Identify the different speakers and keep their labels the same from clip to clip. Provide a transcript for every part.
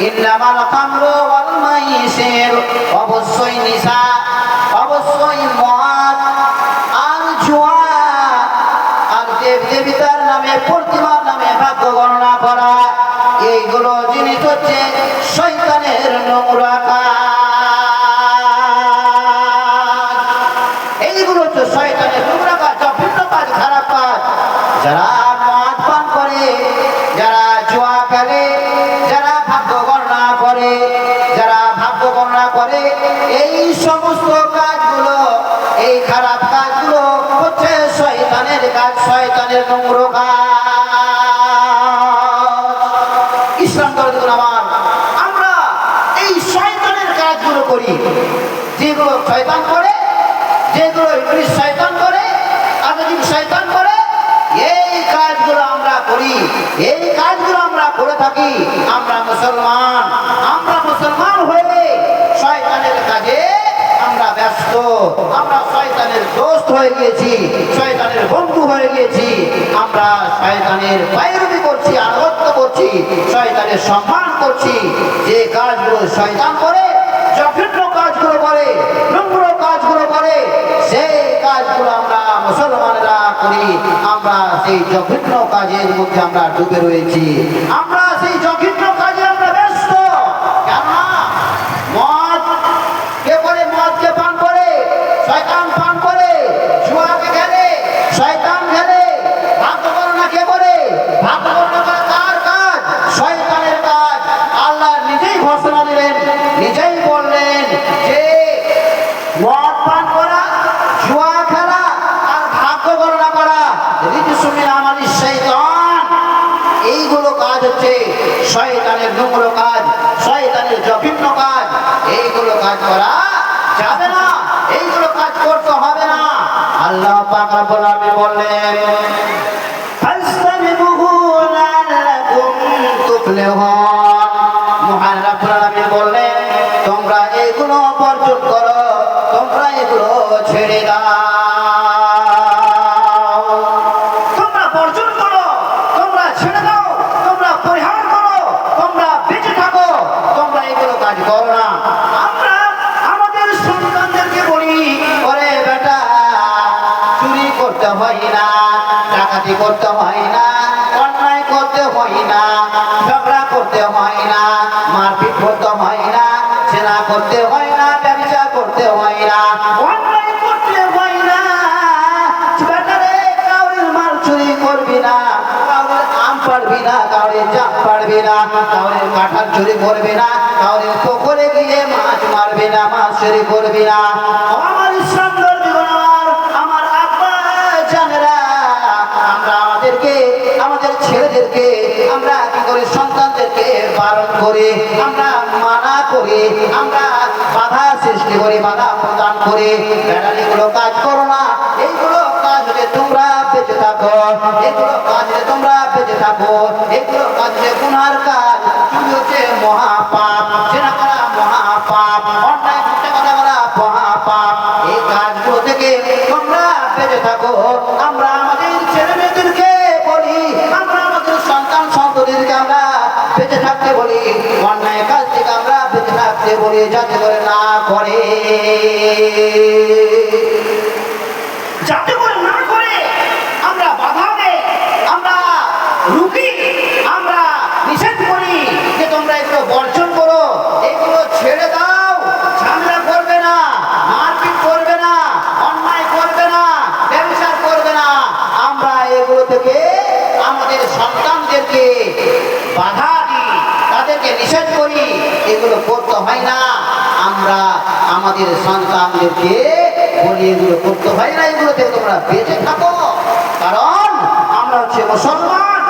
Speaker 1: ইন্নামাল খামরু ওয়াল মাইসির অবশ্যই নিশা কাজ শয়তানের নোংর কাজ। ইসলাম ধর্মের আমার। আমরা এই শয়তানের কাজগুলো করি। যেগুলো শয়তান করে, যেগুলো ইংলিশ শয়তান করে আগামী শয়তান করে, এই কাজগুলো আমরা করি। এই কাজগুলো আমরা করে থাকি। আমরা মুসলমান আমরা মুসলমান হয়ে শয়তানের কাজে আমরা ব্যস্ত আমরা শয়তানের দোস্ত হয়ে গিয়েছি, শয়তানের বন্ধু হয়ে গিয়েছি, আমরা শয়তানের বাইরবি করছি, আনুগত্য করছি, শয়তানের সম্মান করছি। যে কাজগুলো শয়তান করে, জঘন্য কাজগুলো করে নোংর কাজগুলো করে, সেই কাজগুলো আমরা মুসলমানেরা করি। আমরা সেই জঘন্য কাজের মধ্যে আমরা ডুবে রয়েছি। আমরা সেই জঘন্য কাজে আমরা ব্যস্ত কেননা মদ কে করে মদকে পান করে শয়তান পান করে জুয়াকে খেলে শয়তান খেলে ভাগ্য গণনা কে করে ভাগ্য গণনা করে কার কাজ শয়তানের কাজ আল্লাহ নিজেই ঘোষণা দিলেন নিজেই বললেন যে মদ পান করা জুয়া খেলা আর ভাগ্য গণনা করা ঋতুসুমিন আমার শৈতান এইগুলো কাজ হচ্ছে শয়তানের নোংর কাজ, শয়তানের জঘন্য কাজ, এইগুলো কাজ করা যাবে না, এইগুলো কাজ করতে হবে না। আল্লাহ পাক রব্বুল আলামিন বললেন ফাসতানিবুহু লাআল্লাকুম তুফলিহুন। মহান রব্বুল আলামিন বললেন, তোমরা এগুলো বর্জন করো, তোমরা এগুলো ছেড়ে দাও। করতে হয় না, ডাকাতি করতে হয় না, অন্যায় করতে হয় না, ঝগড়া করতে হয় না, মারপিট করতে হয় না, সেনা করতে হয় না, ব্যবসা করতে হয় না করতে হয় না। চুরি করবি না, কাউরের আম না কাঁঠাল চুরি করবি না পুকুরে গিয়ে মাছ মারবি না, মাছ চুরি করবি না। করি, আমরা মানা করি, আমরা বাধা সৃষ্টি করি, বাধা প্রদান করি। বেড়ালিগুলো কাজ করো না, এইগুলো কাজ তোমরা বেঁচে থাকো। এগুলো কাজ তোমরা বেঁচে থাকো। এগুলো কাজ গুনার কাজ চুরি হচ্ছে মহাপাপ। জেনা করা মহাপাপ, অন্যায় কথা বলা মহাপাপ। এই কাজগুলো থেকে তোমরা বেঁচে থাকো। থাকতে বলি, অন্যায় কাজ থেকে আমরা বেঁচে থাকতে বলি, যাতে করে না করে। ছেড়ে দাও করবে না, মারপিট করবে না, অন্যায় করবে না ব্যবসা করবে না। আমরা এগুলো থেকে আমাদের সন্তানদেরকে বাধা তাদেরকে নিষেধ করি, এগুলো করতে হয় না। আমরা আমাদের সন্তানদেরকে বলি, এগুলো করতে হয় না এগুলো থেকে তোমরা বেঁচে থাকো। কারণ আমরা হচ্ছে মুসলমান।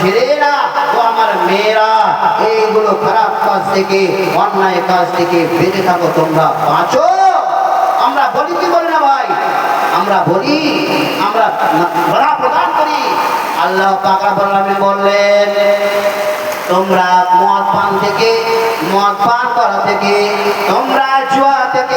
Speaker 1: ছেলেরা ও আমার মেয়েরা, এইগুলো খারাপ কাজ থেকে, অন্যায় কাজ থেকে বেঁচে থাকো তোমরা, বাঁচো। আমরা বলি কি বলি না ভাই? আমরা বলি, আমরা প্রদান করি। আল্লাহ পাকা বললাম বললেন, তোমরা মদ পান থেকে, মদ পান করা থেকে, তোমরা জুয়া থেকে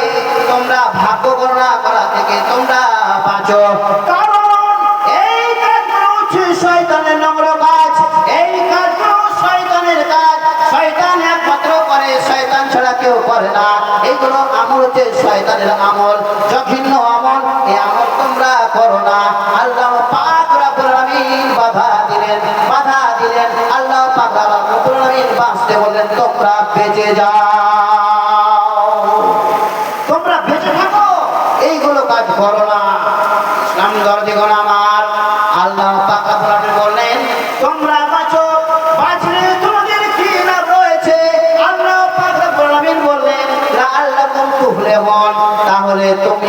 Speaker 1: শয়তানের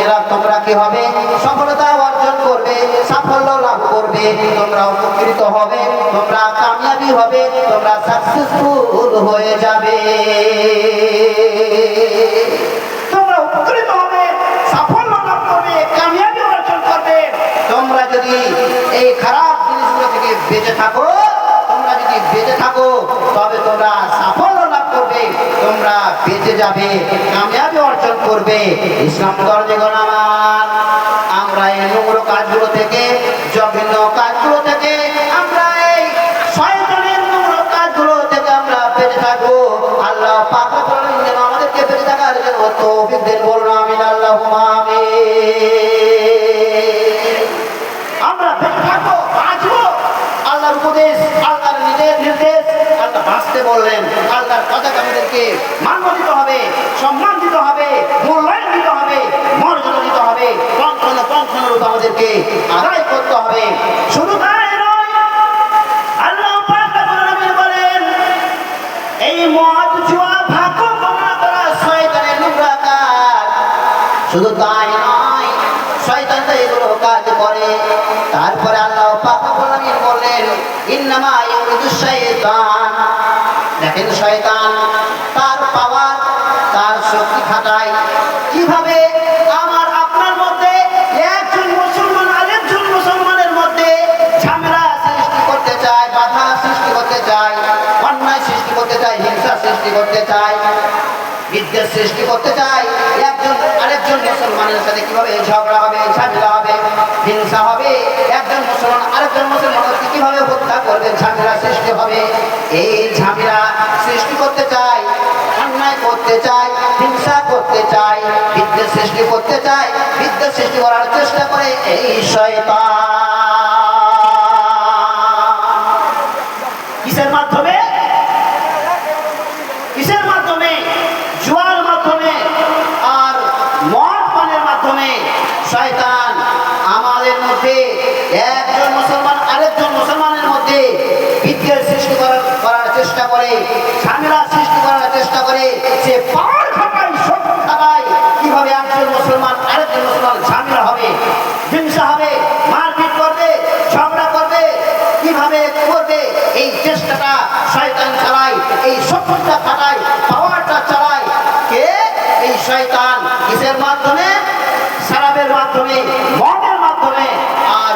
Speaker 1: তাহলে তোমরা কি হবে? সফলতা অর্জন করবে, সাফল্য লাভ করবে, তোমরা উপকৃত হবে, তোমরা কামিয়াবি হবে, তোমরা সাকসেসফুল হয়ে যাবে। তোমরা উপকৃত হবে, সাফল্য লাভ করবে, কামিয়াবি অর্জন করবে। তোমরা যদি এই খারাপ জিনিসগুলো থেকে বেঁচে থাকো, তোমরা যদি বেঁচে থাকো, তবে তোমরা সাফল্য লাভ করবে, তোমরা যাবে কামিয়াবি অর্জন করবে। ইসলাম দরজে আমার আমরা এই নোংর কাজগুলো থেকে জঘন্য কাজগুলো তারপরে আল্লাহ পাক আলামিন বললেন, ইন্নামা ইউরিদু শাইতান। দেখেন শয়তান, তার পাওয়ার, তার শক্তি খাটায়। কীভাবে? আমার, আপনার মধ্যে একজন মুসলমান আরেকজন মুসলমানের মধ্যে ঝামেলা সৃষ্টি করতে চায়, বাধা সৃষ্টি করতে চায়, অন্যায় সৃষ্টি করতে চায়, হিংসা সৃষ্টি করতে চায়, বিদ্বেষ সৃষ্টি করতে চায়। একজন, আরেকজন মুসলমানের সাথে কীভাবে ঝগড়া হবে, ঝামেলা হবে? মুসলমানকে কীভাবে হত্যা ঝামেলা সৃষ্টি হবে। এই ঝামেলা সৃষ্টি করতে চায় অন্যায় করতে চায় হিংসা করতে বিদ্বেষ সৃষ্টি করতে বিদ্বেষ সৃষ্টি করার চেষ্টা করে এই শয়তান। কিসের মাধ্যমে? কিসের মাধ্যমে? মাধ্যমে আর মদ পানের মাধ্যমে। শয়তান আমাদের মধ্যে একজন মুসলমান আরেকজন মুসলমানের মধ্যে বিদ্যের সৃষ্টি করার করার চেষ্টা করে ঝামেলা সৃষ্টি করার চেষ্টা করে সে পাওয়ার খাটায় শক্তি খাটায় কীভাবে একজন মুসলমান আরেকজন মুসলমান ঝামেলা হবে হিংসা হবে মারপিট করবে ঝগড়া করবে কীভাবে করবে এই চেষ্টাটা শয়তান চালায় এই শক্তিটা খাটায় পাওয়ারটা চালায় কে এই শয়তান কিসের মাধ্যমে সারাবের মাধ্যমে মদের মাধ্যমে আর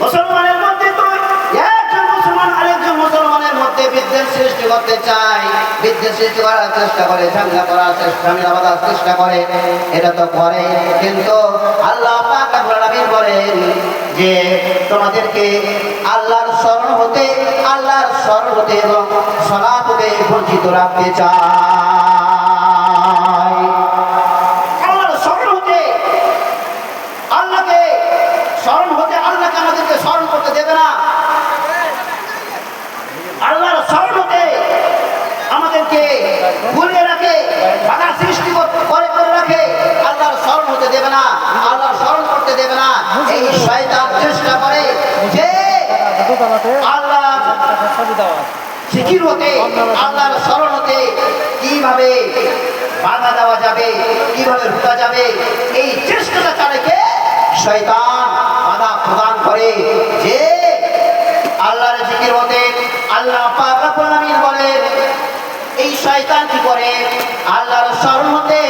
Speaker 1: মুসলমানের মধ্যে একজন মুসলমান আরেকজন মুসলমানের মধ্যে বিদ্বেষ সৃষ্টি করতে চাই বিদ্বেষ সৃষ্টি করার চেষ্টা করে চেষ্টা করে। এটা তো করে, কিন্তু আল্লাহ পাক যে তোমাদেরকে আল্লাহর স্মরণ হতে আল্লাহর স্মরণ হতে এবং সলাপ বঞ্চিত রাখতে চাই আল্লাহর স্মরণ হতে আল্লাহকে স্মরণ হতে আল্লাহকে আমাদেরকে স্মরণ করতে দেবে না আল্লাহর স্মরণ হতে আমাদেরকে ভুলিয়ে রাখে বাধা সৃষ্টি কর- করে করে রাখে আল্লাহর স্মরণ হতে দেবে না আল্লাহর স্মরণ করতে দেবে না এই শয়তান চেষ্টা করে যে আল্লাহ জিকির হতে আল্লাহর স্মরণ হতে কীভাবে বাধা দেওয়া যায় যাবে কীভাবে রুকা যাবে চেষ্টাটা চালাকে শয়তান বাধা প্রদান করে। যে আল্লাহর জিকির হতে আল্লাহ পাক বলেন, এই শয়তান কি করে? আল্লাহর স্মরণ হতে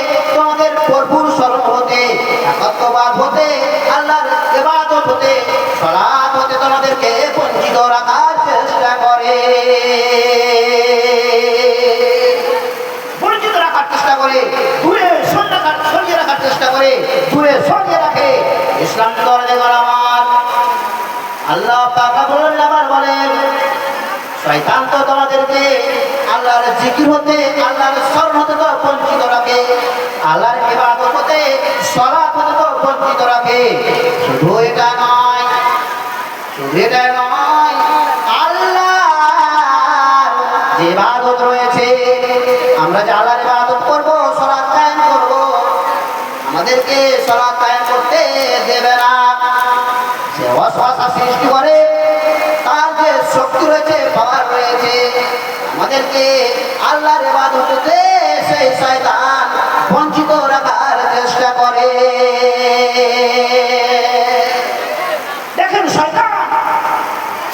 Speaker 1: করে দূরে সরিয়ে রাখে। ইসলাম দরজে আমার। আল্লাহ আবার বলেন, শয়তান তোমাদেরকে আল্লাহর জিকির হতে, আল্লাহর স্মরণ হতে তো বঞ্চিত রাখে। আল্লাহর ইবাদত হতে, সলাত হতে তো বঞ্চিত রাখে। শুধু এটা নয়, শুধু এটা নয়, আল্লাহর যে ইবাদত রয়েছে, আমরা যে আল্লাহর আমাদেরকে সলাত কায়েম করতে দেবে না। সে অশ্বাসা সৃষ্টি করে, তার যে শক্তি রয়েছে, পাওয়ার রয়েছে, আমাদেরকে আল্লাহর হতে সেই শয়তান বঞ্চিত রাখার চেষ্টা করে। দেখেন শয়তান,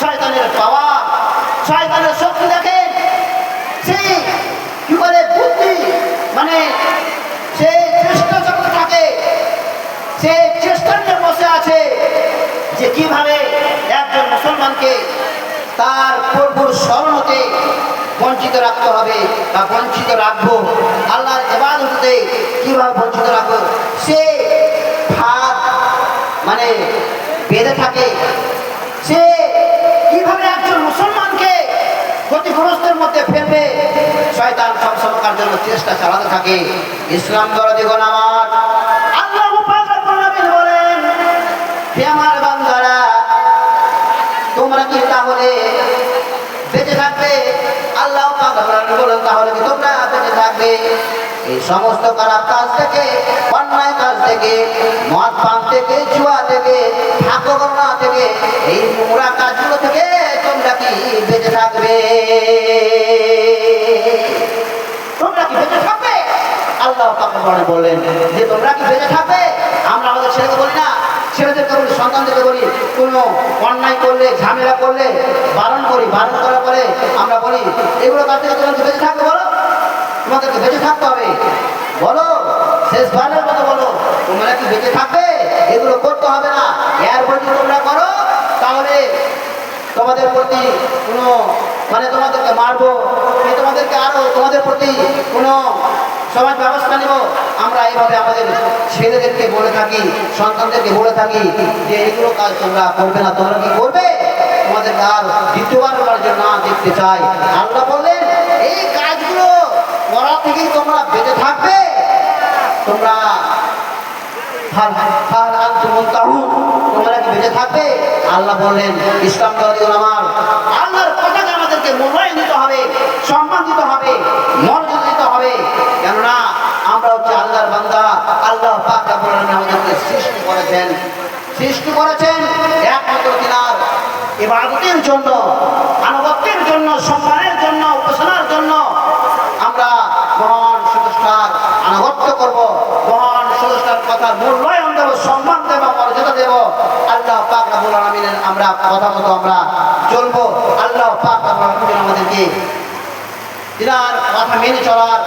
Speaker 1: শয়তানের পাওয়ার, শয়তানের শক্তি দেখেন সে কি করে বুদ্ধি মানে সে চেষ্টা করতে থাকে সে চেষ্টা নিয়ে বসে আছে যে কীভাবে একজন মুসলমানকে তার প্রভুর স্মরণ হতে বঞ্চিত রাখতে হবে বা বঞ্চিত রাখব, আল্লাহর হতে কীভাবে বঞ্চিত রাখব, সে ভাত মানে বেঁধে থাকে। সে কীভাবে একজন মুসলমানকে ক্ষতিগ্রস্তের মধ্যে ফেলবে, শয়তান সবসময়কার জন্য চেষ্টা চালাতে থাকে। ইসলাম দরদি গোন আমার। থাকবে এই সমস্ত খারাপ কাজ থেকে, অন্যায় কাজ থেকে, মদ পান থেকে, জুয়া থেকে ঠাকুর থেকে, এই নোংরা কাজগুলো থেকে তোমরা কি বেঁচে থাকবে? তোমরা কি বেঁচে থাকবে? আল্লাহ পাকে বলে বললেন যে, তোমরা কি বেঁচে থাকবে? আমরা আমাদের ছেলেকে বলি না, ছেলেদেরকে বলি, সন্তানদেরকে বলি, কোনো অন্যায় করলে, ঝামেলা করলে, বারণ করি, বারণ করার পরে আমরা বলি, এগুলো কাছ থেকে তোমরা তোমাদেরকে বেঁচে থাকতে হবে। বলো, শেষ বারের মতো বলো, তোমরা কি বেঁচে থাকবে? এগুলো করতে হবে না। এরপর যদি তোমরা করো, তাহলে তোমাদের প্রতি কোনো মানে তোমাদেরকে মারবো এ তোমাদেরকে আরও তোমাদের প্রতি কোনো সমাজ ব্যবস্থা নেব। আমরা এইভাবে আমাদের ছেলেদেরকে বলে থাকি, সন্তানদেরকে বলে থাকি যে এইগুলো কাজ তোমরা করবে না। তোমরা কি করবে? তোমাদেরকে আর দ্বিতীয়বার করার জন্য না দেখতে চাই। আল্লাহ বললেন, এই কাজগুলো করা থেকেই তোমরা বেঁচে থাকবে? তোমরা কি বেঁচে থাকবে? আল্লাহ বললেন, ইসলাম আমার আল্লাহর আমাদেরকে দিতে হবে সম্মান দিতে হবে, মর্যাদা দিতে হবে। কেননা আমরা হচ্ছে আল্লাহর বান্দা, আল্লাহ আমাদেরকে সৃষ্টি করেছেন। সৃষ্টি করেছেন একমাত্র তিনার ইবাদতের জন্য, আনুগত্যের জন্য সম্মানের জন্য উপাসনার জন্য আমরা মহান সুদষ্টার আনুগত্য করব মহান সুদষ্টার কথার মূল্যায়ন দেব, সম্মান দেব আল্লাহ পাক আমরা কথা মতো আমরা চলবো। আল্লাহ পাক আমাদেরকে তিনার কথা মেনে চলার